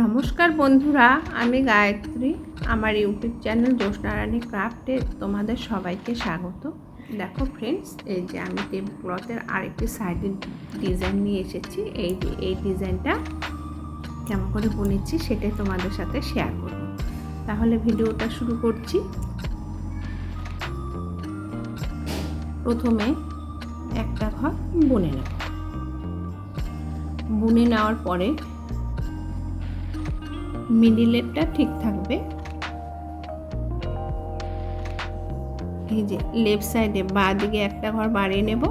নমস্কার বন্ধুরা, আমি গায়ত্রী। আমার ইউটিউব চ্যানেল জ্যোৎস্নারানী ক্রাফটে তোমাদের সবাইকে স্বাগত। দেখো ফ্রেন্ডস এই যে আমি টেবিল ক্লথের আরেকটি সাইডের ডিজাইন নিয়ে এসেছি। এই যে, এই ডিজাইনটা কেমন করে বুনেছি সেটাই তোমাদের সাথে শেয়ার করব। তাহলে ভিডিওটা শুরু করছি। প্রথমে একটা ঘর বুনে নেব। বুনে নেওয়ার পরে মিডিলেরটা ঠিক থাকবে। এই যে লেফট সাইডে বা দিকে একটা ঘর বাড়িয়ে নেব।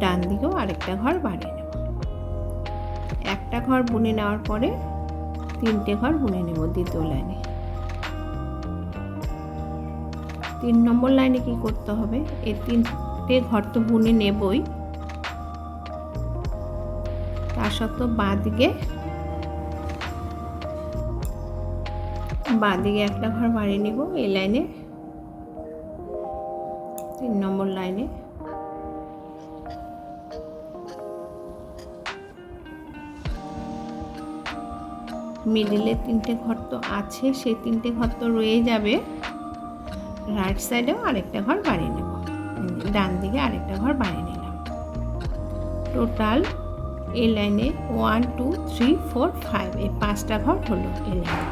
ডান দিকেও আরেকটা ঘর বাড়িয়ে নেব। একটা ঘর বুনে নেওয়ার পরে তিনটে ঘর বুনে নেব দ্বিতীয় লাইনে। তিন নম্বর লাইনে কি করতে হবে? এই তিনটে ঘর তো বুনে নেবই। তার সত্ত্বেও বাঁ দিকে বাঁ একটা ঘর বাড়িয়ে নেব এই লাইনে। তিন নম্বর লাইনে। মিডিলে তিনটে ঘর তো আছে, সেই তিনটে ঘর তো রয়ে যাবে। রাইট সাইডেও আরেকটা ঘর বাড়িয়ে নেব। ডান দিকে আরেকটা ঘর বানিয়ে নিলাম। টোটাল এই লাইনে one two three four five এই পাঁচটা ঘর হলো এই লাইনে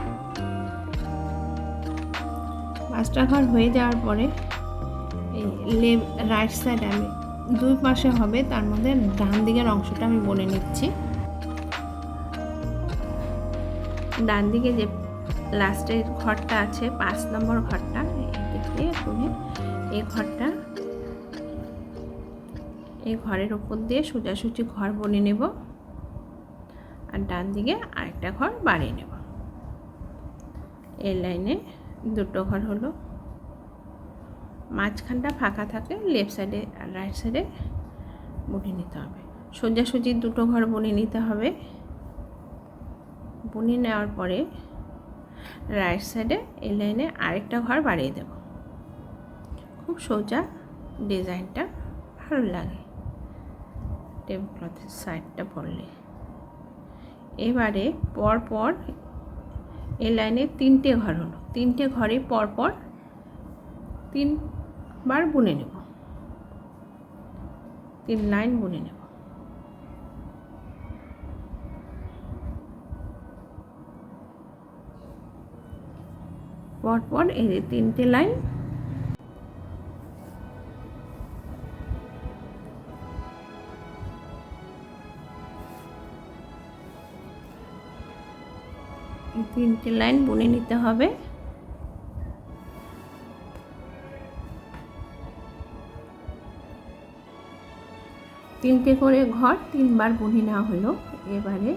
পাঁচটা ঘর হয়ে যাওয়ার পরে এই লেফ রাইট সাইড আমি দুই পাশে হবে, তার মধ্যে ডান দিকের অংশটা আমি বলে নিচ্ছি। ডান দিকে যে লাস্টের ঘরটা আছে, পাঁচ নম্বর ঘরটা তুমি এই ঘরটা এই ঘরের ওপর দিয়ে সোজাসুজি ঘর বনে নেব। আর ডান দিকে আরেকটা ঘর বাড়িয়ে নেব। এই লাইনে দুটো ঘর হলো। মাঝখানটা ফাঁকা থাকে লেফট সাইডে আর রাইট সাইডে বনে নিতে হবে। সোজাসুজি দুটো ঘর বনে নিতে হবে। বনে নেওয়ার পরে রাইট সাইডে এই লাইনে আরেকটা ঘর বাড়িয়ে দেব। খুব সোজা ডিজাইনটা ভালো লাগে। ক্লথের সাইডটা পরলে এবারে পর পর এই লাইনে তিনটে ঘর হলো। তিনটে ঘরে পর পর তিনবার বুনে নেব। তিন লাইন বুনে নেব। পরপর এই তিনটে লাইন তিনটে লাইন বুনে নিতে হবে। তিনটে করে ঘর তিনবার বুনে নেওয়া হলো। এবারে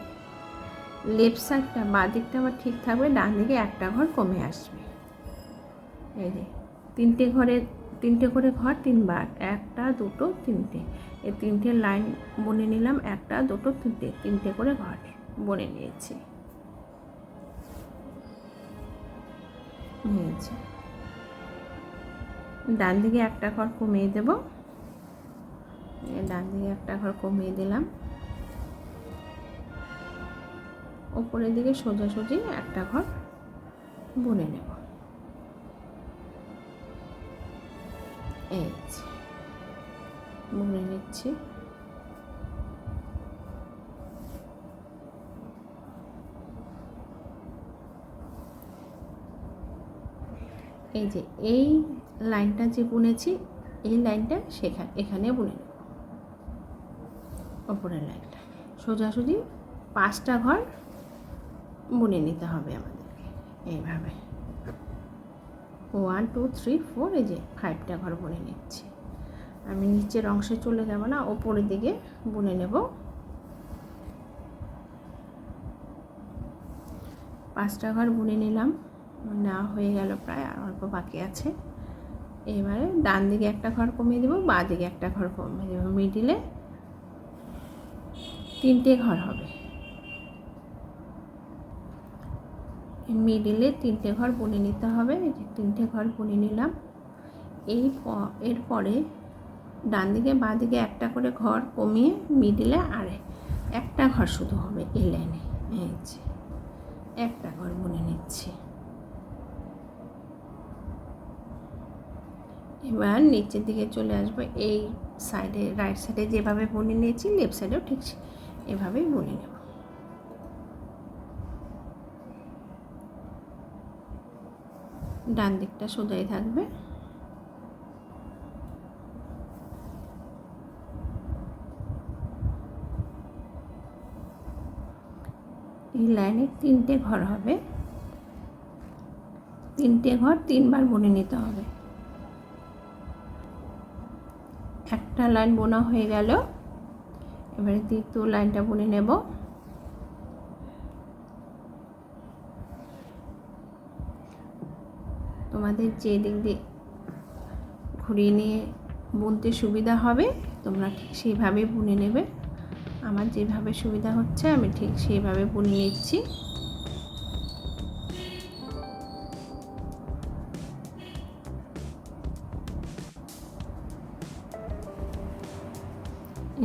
লেফট সাইডটা, বাঁ দিকটা আবার ঠিক থাকবে, ডান দিকে একটা ঘর কমে আসবে। এই যে, তিনটে ঘরে, তিনটে করে ঘর তিনবার, একটা, দুটো, তিনটে। এই তিনটে লাইন বনে নিলাম, একটা, দুটো, তিনটে তিনটে করে ঘর বনে নিয়েছি। নিয়েছি। ডান দিকে একটা ঘর কমিয়ে দেব। ডান দিকে একটা ঘর কমিয়ে দিলাম। ওপরের দিকে সোজাসুজি একটা ঘর বুনে নেব। এই বুনে নিচ্ছি। এই যে, এই লাইনটা যে বুনেছি, এই লাইনটা সেখানে, এখানে বুনে নেব। ওপরের লাইনটা। সোজাসুজি পাঁচটা ঘর বুনে নিতে হবে আমাদেরকে। এইভাবে। ওয়ান টু থ্রি ফোর এই যে ফাইভটা ঘর বুনে নিচ্ছি। আমি নিচের অংশে চলে যাব না, ওপরের দিকে বুনে নেব। পাঁচটা ঘর বুনে নিলাম। নেওয়া হয়ে গেল প্রায় আর অল্প বাকি আছে। এবারে ডান দিকে একটা ঘর কমিয়ে দেবো, বাঁ দিকে একটা ঘর কমিয়ে দেবো। মিডিলে তিনটে ঘর হবে। মিডিলে তিনটে ঘর বুনে নিতে হবে। এই যে তিনটে ঘর বুনে নিলাম। এই এরপরে ডান দিকে, বাঁ দিকে একটা করে ঘর কমিয়ে মিডিলে আর একটা ঘর শুধু হবে, এই লাইনে এই যে একটা ঘর বুনে নিচ্ছি। এবার নিচের দিকে চলে আসব। এই সাইডে রাইট সাইডে যেভাবে বুনে নিয়েছি লেফট সাইডেও ঠিক এভাবেই বুনে নেব। ডান দিকটা সোজাই থাকবে। এই লাইনে তিনটে ঘর হবে। তিনটে ঘর তিনবার বুনে নিতে হবে। একটা লাইন বোনা হয়ে গেল। এবারে দ্বিতীয় লাইনটা বুনে নেব। তোমাদের যে দিক দিয়ে ঘুরিয়ে নিয়ে বুনতে সুবিধা হবে, তোমরা ঠিক সেইভাবে বুনে নেবে। আমার যেভাবে সুবিধা হচ্ছে, আমি ঠিক সেইভাবে বুনে নিচ্ছি।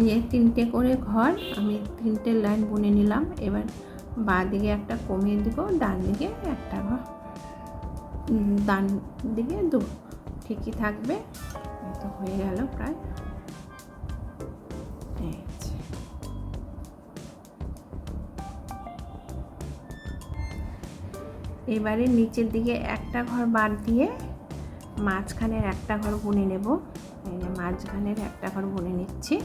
যে তিনটে করে ঘর, আমি তিনটে লাইন বুনে নিলাম। এবার বাঁ দিকে একটা কমিয়ে দিব, ডান দিকে একটা ঘর। ডান দিকে দু, ঠিকই থাকবে। তো হয়ে গেল প্রায়। এবারে নিচের দিকে একটা ঘর বাদ দিয়ে মাঝখানের একটা ঘর বুনে নেব। মাঝখানের একটা ঘর বুনে নিচ্ছি।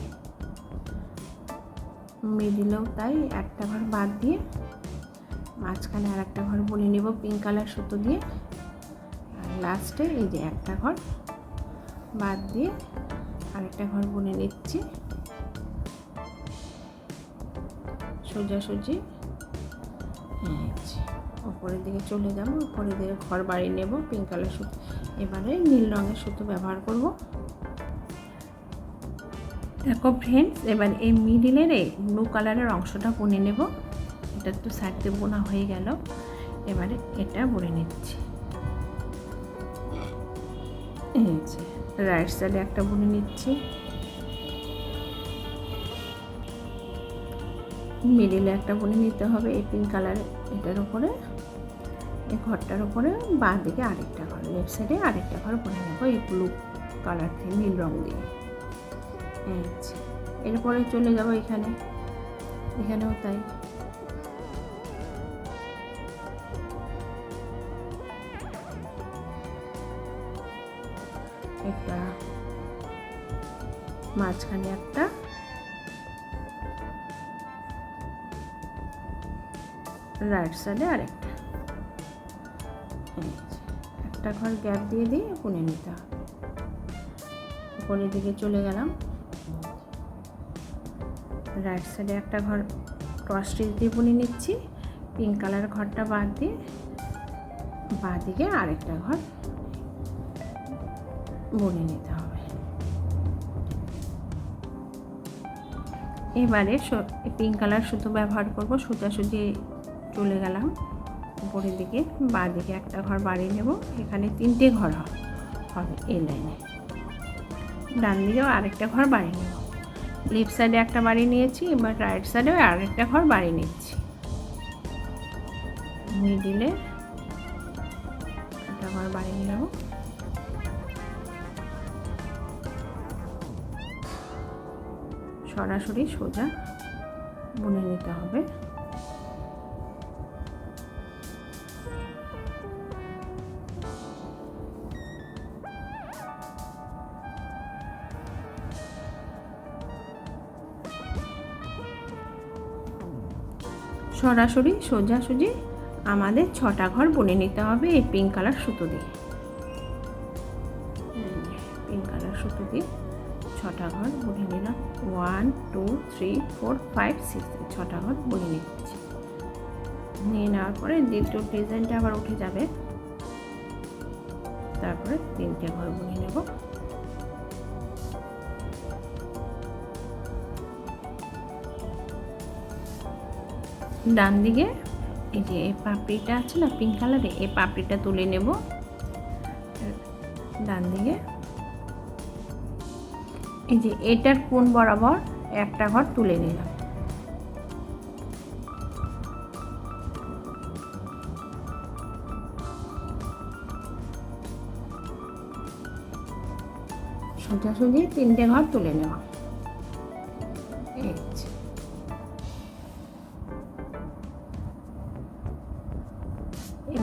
মিডিলেও তাই, একটা ঘর বাদ দিয়ে মাঝখানে আর একটা ঘর বুনে নেব পিঙ্ক কালার সুতো দিয়ে। আর লাস্টে এই যে একটা ঘর বাদ দিয়ে আরেকটা ঘর বুনে নিচ্ছি। সোজাসুজি ওপরের দিকে চলে যাব উপরের দিকে ঘর বাড়ি নেব পিঙ্ক কালার সুতো। এবারে নীল রঙের সুতো ব্যবহার করব। দেখো ফ্রেন্ডস এবার এই মিডিলের এই ব্লু কালারের অংশটা বুনে নেব। এটা তো সাইডে বোনা হয়ে গেল। এবারে এটা বুনে নিচ্ছি। রাইট সাইডে একটা বুনে নিচ্ছি। মিডিলে একটা বুনে নিতে হবে এই পিঙ্ক কালার এটার উপরে, এই ঘরটার উপরে বাঁ দিকে আরেকটা ঘর লেফট সাইডে আরেকটা ঘর বুনে নেব এই ব্লু কালার দিয়ে নীল রং দিয়ে। এরপরে চলে যাব এখানে। এখানেও তাই। একটা মাঝখানে একটা। রাইট সাইডে আরেকটা। একটা ঘর গ্যাপ দিয়ে দিয়ে বুনে নিতে হবে। দিকে চলে গেলাম। রাইট সাইডে একটা ঘর ক্রস স্টিচ দিয়ে বুনে নিচ্ছি। পিঙ্ক কালার ঘরটা বাদ দিয়ে বাঁ দিকে আরেকটা ঘর বুনে নিতে হবে। এবারে পিঙ্ক কালার সুতো ব্যবহার করব সোজাসুজি চলে গেলাম। উপরের দিকে বাঁ দিকে একটা ঘর বাড়িয়ে নেব, এখানে তিনটে ঘর হবে এই লাইনে। ডান দিকেও আরেকটা ঘর বাড়িয়ে নেব। লেফট সাইডে একটা বাড়ি নিয়েছি, এবার রাইট সাইডেও আরেকটা ঘর বাড়ি নিচ্ছি। মিডিলে একটা ঘর বাড়িয়ে নেব। সরাসরি সোজা বুনে নিতে হবে। সরাসরি সোজাসুজি আমাদের ছটা ঘর বুনে নিতে হবে এই পিঙ্ক কালার সুতো দিয়ে। পিঙ্ক কালার সুতো দিয়ে ছটা ঘর বুনে নিলাম। One two three four five six ছটা ঘর বুনে নিচ্ছি। নিয়ে নেওয়ার পরে দ্বিতীয় ডিজাইনটা আবার উঠে যাবে। তারপরে তিনটে ঘর বুনে নেব। ডান দিকে, এই যে এই পাপড়িটা আছে না পিঙ্ক কালারে এই পাপড়িটা তুলে নেব। ডান দিকে। এই যে এটার কোন বরাবর একটা ঘর তুলে নিলাম। সোজাসুজি তিনটে ঘর তুলে নেওয়া এই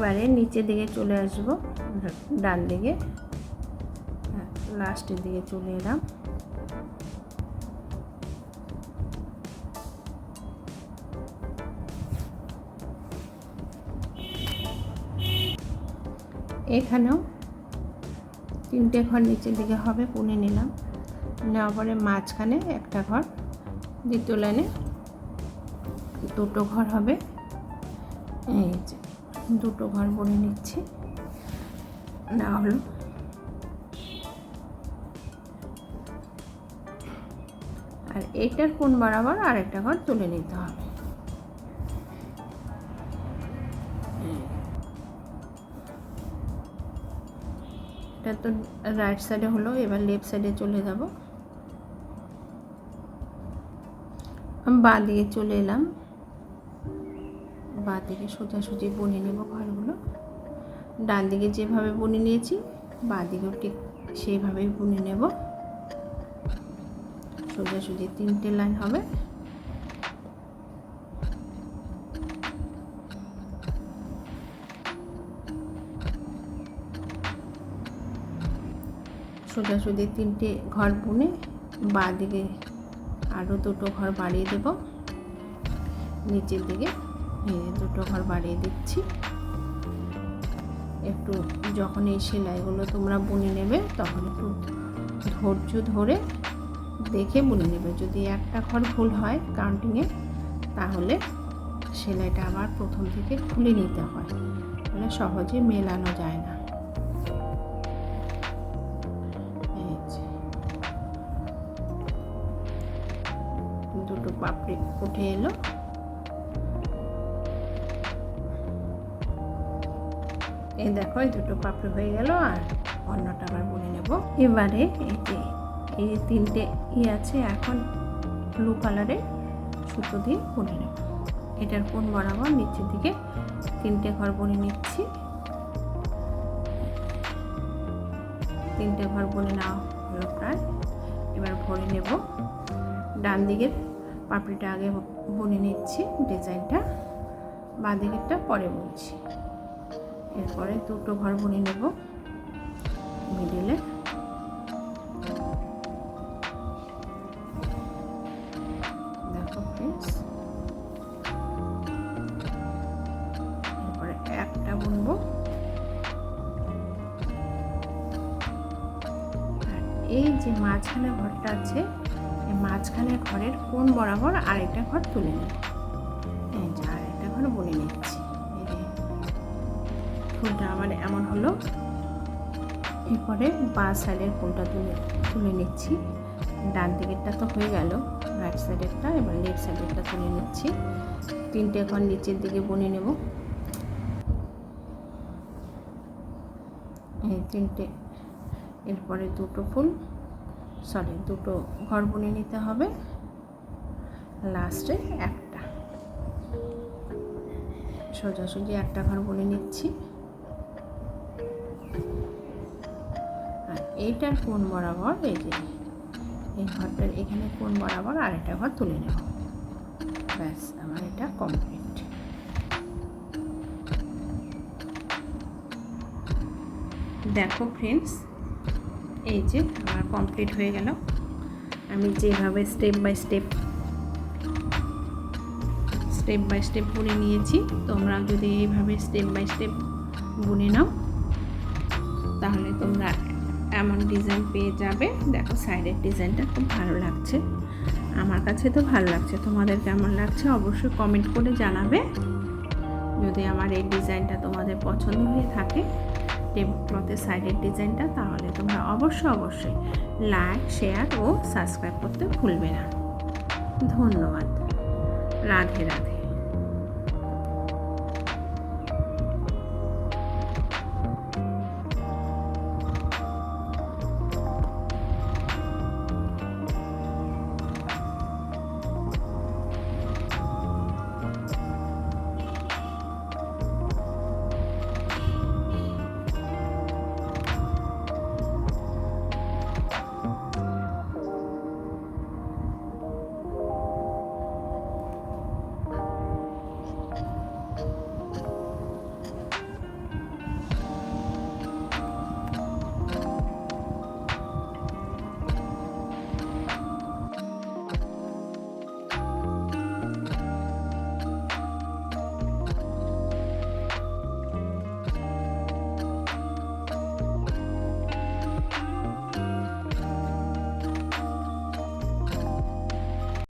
যে। এবারে নিচের দিকে চলে আসব। ডান দিকে। হ্যাঁ, লাস্টের দিকে চলে এলাম। এখানেও তিনটে ঘর নিচের দিকে হবে পুনে নিলাম। নেওয়ার পরে মাঝখানে একটা ঘর দ্বিতীয় লাইনে দুটো ঘর হবে। এই যে। দুটো ঘর বনে নিচ্ছি। না হলো। আর এইটার কোন বরাবর আরেকটা ঘর তুলে নিতে হবে। এটা তো রাইট সাইডে হলো, এবার লেফট সাইডে চলে যাব। বাঁ দিকে চলে এলাম। বাঁ দিকে সোজাসুজি বনে নেব ঘরগুলো। ডান দিকে যেভাবে বুনে নিয়েছি, বাঁ দিকেও ঠিক সেইভাবেই বুনে নেব। সোজাসুজি তিনটে লাইন হবে। সোজাসুজি তিনটে ঘর বুনে বাঁ দিকে আরও দুটো ঘর বাড়িয়ে দেব। নিচের দিকে এই দুটো ঘর বাড়িয়ে দিচ্ছি। একটু যখন এই সেলাইগুলো তোমরা বুনে নেবে, তখন একটু ধৈর্য ধরে দেখে বুনে নেবে। যদি একটা ঘর ভুল হয় কাউন্টিংয়ে তাহলে সেলাইটা আবার প্রথম থেকে খুলে নিতে হয়। তাহলে সহজে মেলানো যায় না। দুটো পাপড়ি উঠে এলো। এই দেখো, এই দুটো পাপড়ি হয়ে গেল, আর অন্যটা আবার বুনে নেব। এবারে যে, এই যে তিনটে ই আছে, এখন ব্লু কালারের সুতো দিয়ে বলে নেব। এটার কোন বরাবর নিচের দিকে তিনটে ঘর বুনে নিচ্ছি। তিনটে ঘর বুনে নেওয়া হলো প্রায়। এবার ভরে নেব। ডান দিকের পাপড়িটা আগে বুনে নিচ্ছি, ডিজাইনটা। বাঁ দিকেরটা পরে বুনছি এরপরে দুটো ঘর বুনে নেব। মিডিলে। দেখো এরপরে একটা বুনবো। এই যে মাঝখানে ঘরটা আছে, এই মাঝখানে ঘরের কোন বরাবর আরেকটা ঘর তুলে যে আরেকটা ঘর বুনে নিচ্ছি। ফুলটা আমার এমন হলো। এরপরে বা সাইডের ফুলটা তুলে তুলে নিচ্ছি। ডান দিকেরটা তো হয়ে গেল রাইট সাইডেরটা এবার লেফট সাইডেরটা তুলে নিচ্ছি। তিনটে ঘর নিচের দিকে বুনে নেব। এই তিনটে, এরপরে দুটো ফুল সরি দুটো ঘর বুনে নিতে হবে। লাস্টে একটা। সোজাসুজি একটা ঘর বুনে নিচ্ছি। এইটার কোন বরাবর এই যে, এই ঘরটার এখানে কোন বরাবর আরেকটা ঘর তুলে নেব। ব্যাস, আমার এটা কমপ্লিট দেখো ফ্রেন্ডস এই যে আমার কমপ্লিট হয়ে গেল। আমি যেভাবে step by step step by step বুনে নিয়েছি, তোমরা যদি এইভাবে স্টেপ বাই স্টেপ বুনে নাও, তাহলে তোমরা এমন ডিজাইন পেয়ে যাবে। দেখো সাইডের ডিজাইনটা খুব ভালো লাগছে। আমার কাছে তো ভালো লাগছে। তোমাদের কেমন লাগছে অবশ্যই কমেন্ট করে জানাবে। যদি আমার এই ডিজাইনটা তোমাদের পছন্দ হয়ে থাকে টেবিল ক্লথের সাইডের ডিজাইনটা তাহলে তোমরা অবশ্যই অবশ্যই লাইক শেয়ার ও সাবস্ক্রাইব করতে ভুলবে না। ধন্যবাদ। রাধে রাধে।